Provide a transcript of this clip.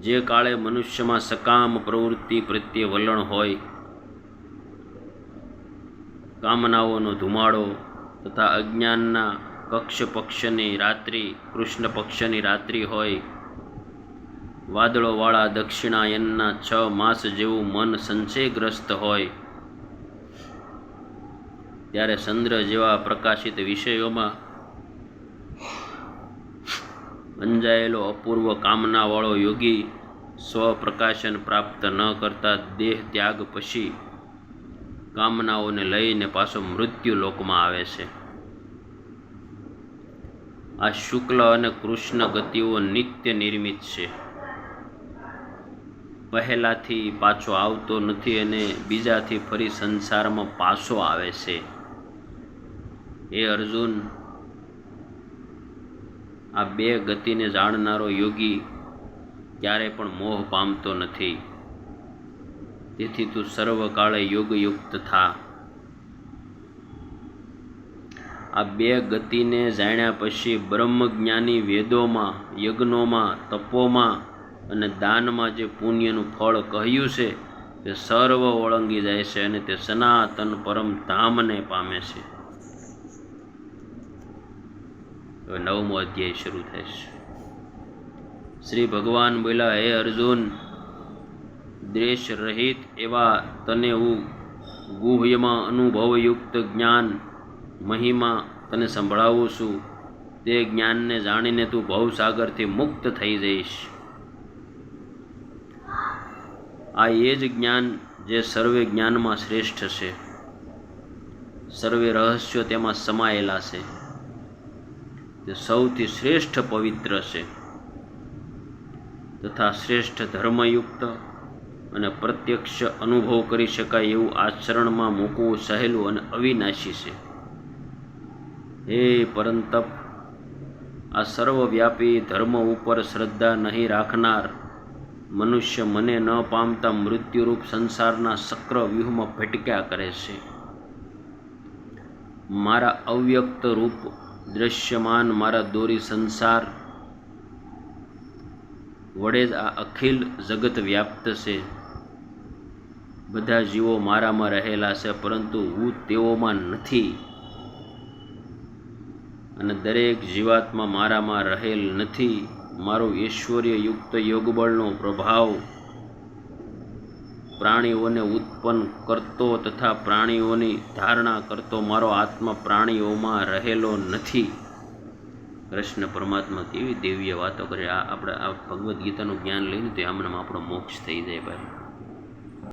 જે કાળે મનુષ્યમાં સકામ પ્રવૃત્તિ પ્રત્યે વલણ હોય, કામનાઓનો ધુમાડો તથા અજ્ઞાનના કક્ષ પક્ષની રાત્રિ કૃષ્ણ પક્ષની રાત્રિ હોય, વાદળોવાળા દક્ષિણાયનના છ માસ જેવું મન સંશયગ્રસ્ત હોય, ત્યારે ચંદ્ર જેવા પ્રકાશિત વિષયોમાં અંજાયેલો અપૂર્વ કામનાવાળો યોગી સ્વપ્રકાશન પ્રાપ્ત ન કરતા દેહ ત્યાગ પછી કામનાઓને લઈને પાછો મૃત્યુ લોકમાં આવે છે. આ શુક્લ અને કૃષ્ણ ગતિઓ નિત્ય નિર્મિત છે. પહેલાથી પાછો આવતો નથી અને બીજાથી ફરી સંસારમાં પાછો આવે છે. એ અર્જુન આ બે ગતિને જાણનારો યોગી ક્યારે પણ મોહ પામતો નથી. તેથી તું સર્વકાળે યોગયુક્ત થા. આ બે ગતિને જાણ્યા પછી બ્રહ્મજ્ઞાની વેદોમાં, યજ્ઞોમાં, તપોમાં અને દાનમાં જે પુણ્યનું ફળ કહ્યું છે, તે સર્વ ઓળંગી જાય છે અને તે સનાતન પરમ ધામને પામે છે. હવે નવમો અધ્યાય શરૂ થશે શ્રી ભગવાન બોલ્યા, હે અર્જુન દ્વેષ રહિત એવા તને હું ગુહ્યમાં અનુભવયુક્ત જ્ઞાન, મહિમા તને સંભળાવું છું. તે જ્ઞાનને જાણીને તું ભવસાગરથી મુક્ત થઈ જઈશ. આ એ જ જ્ઞાન જે સર્વે જ્ઞાનમાં શ્રેષ્ઠ છે. સર્વે રહસ્યો તેમાં સમાયેલા છે. તે સૌથી શ્રેષ્ઠ પવિત્ર છે તથા શ્રેષ્ઠ ધર્મયુક્ત અને પ્રત્યક્ષ અનુભવ કરી શકાય એવું આચરણમાં મૂકવું સહેલું અને અવિનાશી છે. હે પરંતપ આ સર્વવ્યાપી ધર્મ ઉપર શ્રદ્ધા નહીં રાખનાર મનુષ્ય મને ન પામતા મૃત્યુરૂપ સંસારના સક્ર વ્યૂહમાં ભટક્યા કરે છે. મારા અવ્યક્ત રૂપ દ્રશ્યમાન મારા દોરી સંસાર વડે જ આ અખિલ જગત વ્યાપ્ત છે. બધા જીવો મારામાં રહેલા છે, પરંતુ હું તેઓમાં નથી. અને દરેક જીવાત્મા મારામાં રહેલ નથી. મારો ઐશ્વર્યયુક્ત યોગબળનો પ્રભાવ પ્રાણીઓને ઉત્પન્ન કરતો તથા પ્રાણીઓની ધારણા કરતો મારો આત્મા પ્રાણીઓમાં રહેલો નથી. કૃષ્ણ પરમાત્મા કેવી દેવીય વાતો કરે. આ આપણે આ ભગવદ્ ગીતાનું જ્ઞાન લઈને તો આમને આપણો મોક્ષ થઈ જાય ભાઈ.